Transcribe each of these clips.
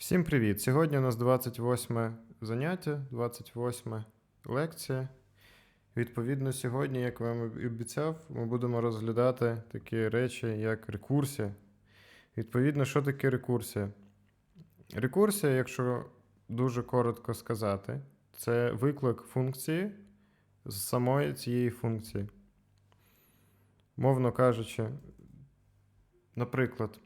Всім привіт! Сьогодні у нас 28 заняття, 28 лекція. Відповідно, сьогодні, як вам і обіцяв, ми будемо розглядати такі речі, як рекурсія. Відповідно, що таке рекурсія? Рекурсія, якщо дуже коротко сказати, це виклик функції з самої цієї функції. Мовно кажучи, наприклад,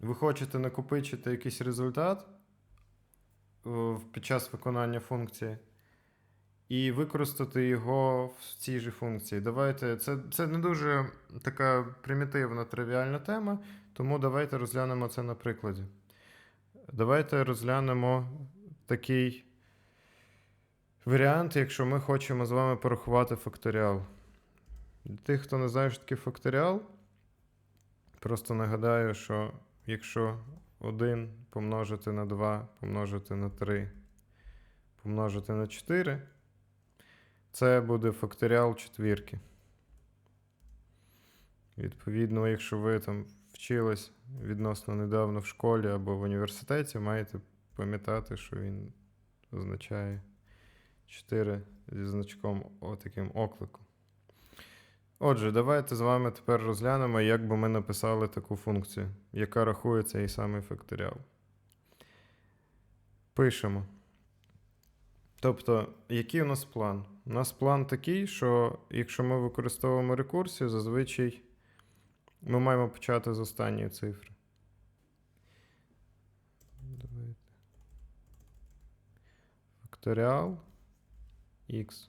ви хочете накопичити якийсь результат е, під час виконання функції і використати його в цій же функції. Давайте, це, це не дуже така примітивна тривіальна тема, тому давайте розглянемо це на прикладі. Давайте розглянемо такий варіант, якщо ми хочемо з вами порахувати факторіал. Для тих, хто не знає, що таке факторіал, просто нагадаю, що якщо 1 помножити на 2, помножити на 3, помножити на 4, це буде факторіал четвірки. Відповідно, якщо ви там вчились відносно недавно в школі або в університеті, маєте пам'ятати, що він означає 4 зі значком отаким окликом. Отже, давайте з вами тепер розглянемо, як би ми написали таку функцію, яка рахує цей самий факторіал. Пишемо. Тобто, який у нас план? У нас план такий, що якщо ми використовуємо рекурсію, зазвичай ми маємо почати з останньої цифри. Давайте. Факторіал x.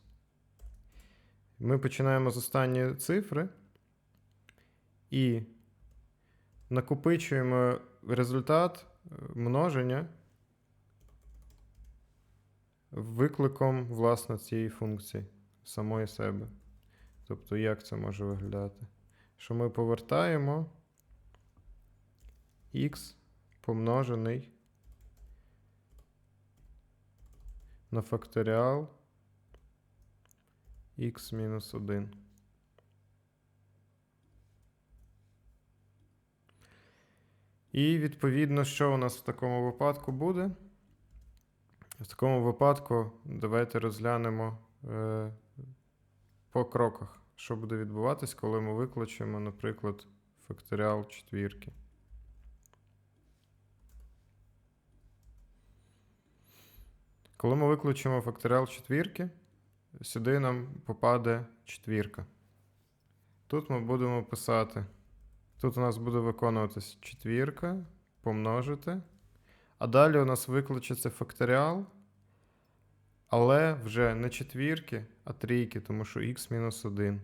Ми починаємо з останньої цифри і накопичуємо результат е, множення викликом власне цієї функції самої себе. Тобто, як це може виглядати? Що ми повертаємо x помножений на факторіал x мінус 1. І відповідно, що у нас в такому випадку буде? В такому випадку давайте розглянемо е, по кроках, що буде відбуватись, коли ми викличемо, наприклад, факторіал четвірки. Коли ми виключимо факторіал четвірки, сюди нам попаде четвірка. Тут ми будемо писати. Тут у нас буде виконуватись четвірка, помножити. А далі у нас викличеться факторіал, але вже не четвірки, а трійки, тому що х мінус 1.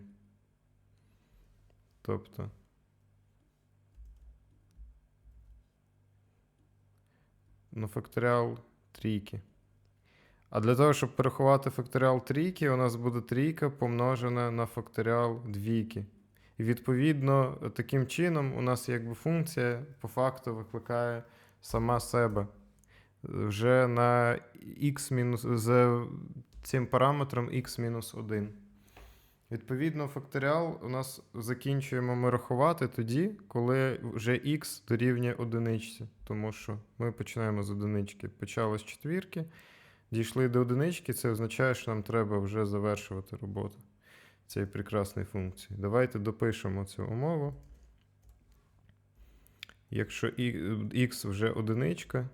Тобто. Ну, факторіал трійки. А для того, щоб порахувати факторіал трійки, у нас буде трійка помножена на факторіал двійки. І відповідно, таким чином, у нас якби функція по факту викликає сама себе. Вже на x з цим параметром x-1. Відповідно, факторіал у нас закінчуємо ми рахувати тоді, коли вже x дорівнює одиничці. Тому що ми починаємо з одинички. Почали з четвірки. Дійшли до одинички, це означає, що нам треба вже завершувати роботу цієї прекрасної функції. Давайте допишемо цю умову. Якщо x вже одиничка,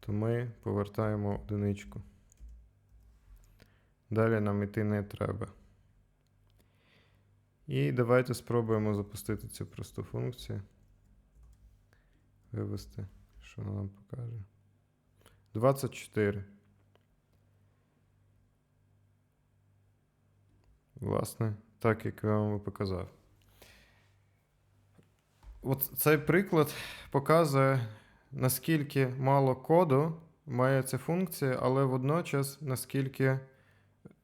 то ми повертаємо одиничку. Далі нам йти не треба. І давайте спробуємо запустити цю просту функцію. Вивести, що вона нам покаже. 24. Власне, так як я вам показав. От цей приклад показує, наскільки мало коду має ця функція, але водночас наскільки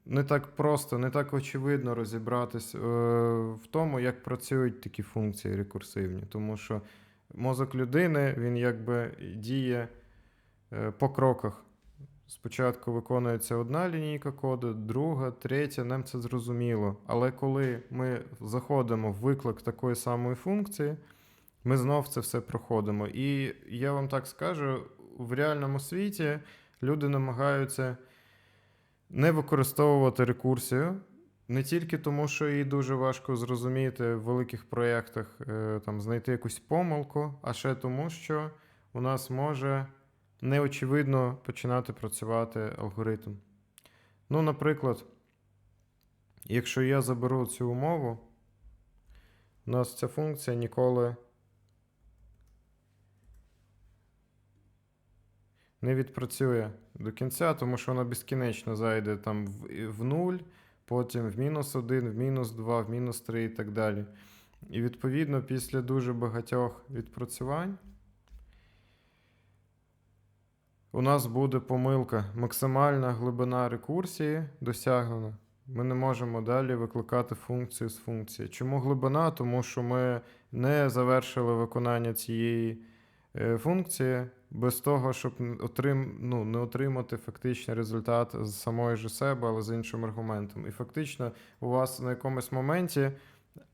не так просто, не так очевидно розібратись е, в тому, як працюють такі функції рекурсивні. Тому що мозок людини він якби діє по кроках. Спочатку виконується одна лінійка коду, друга, третя, нам це зрозуміло. Але коли ми заходимо в виклик такої самої функції, Ми знов це все проходимо. І я вам так скажу: в реальному світі люди намагаються не використовувати рекурсію. Не тільки тому, що її дуже важко зрозуміти в великих проєктах, е, там, знайти якусь помилку, а ще тому, що у нас може неочевидно починати працювати алгоритм. Ну, наприклад, якщо я заберу цю умову, у нас ця функція ніколи не відпрацює до кінця, тому що вона безкінечно зайде там в, в 0, потім в мінус 1, в мінус 2, в мінус 3 і так далі. І відповідно, після дуже багатьох відпрацювань у нас буде помилка. Максимальна глибина рекурсії досягнена. Ми не можемо далі викликати функцію з функції. Чому глибина? Тому що ми не завершили виконання цієї е, функції без того, щоб отрим, ну, не отримати фактичний результат з самої ж себе, але з іншим аргументом. І фактично у вас на якомусь моменті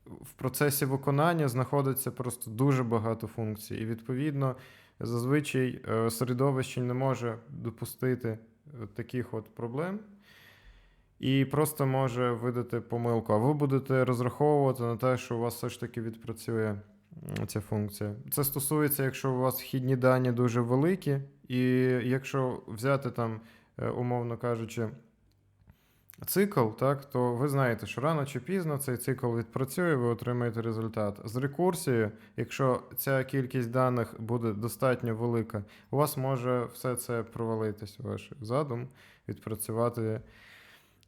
в процесі виконання знаходиться просто дуже багато функцій. І відповідно, зазвичай е, середовище не може допустити е, таких от проблем. І просто може видати помилку. А ви будете розраховувати на те, що у вас все ж таки відпрацює ця функція. Це стосується, якщо у вас вхідні дані дуже великі, і якщо взяти там, е, умовно кажучи, цикл, так, то ви знаєте, що рано чи пізно цей цикл відпрацює, ви отримаєте результат. З рекурсією, якщо ця кількість даних буде достатньо велика, у вас може все це провалитись, ваш задум, відпрацювати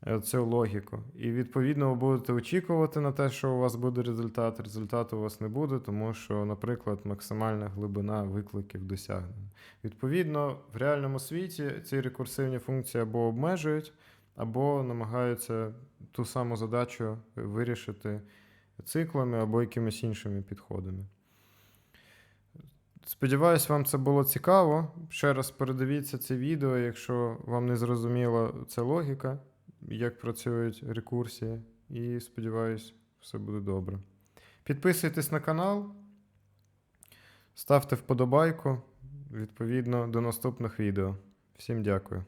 е, цю логіку. І відповідно ви будете очікувати на те, що у вас буде результат. Результату у вас не буде, тому що, наприклад, максимальна глибина викликів досягнена. Відповідно, в реальному світі ці рекурсивні функції або обмежують, або намагаються ту саму задачу вирішити циклами або якимись іншими підходами. Сподіваюсь, вам це було цікаво. Ще раз передивіться це відео, якщо вам не зрозуміла ця логіка, як працюють рекурсії. І сподіваюсь, все буде добре. Підписуйтесь на канал, ставте вподобайку. Відповідно до наступних відео. Всім дякую.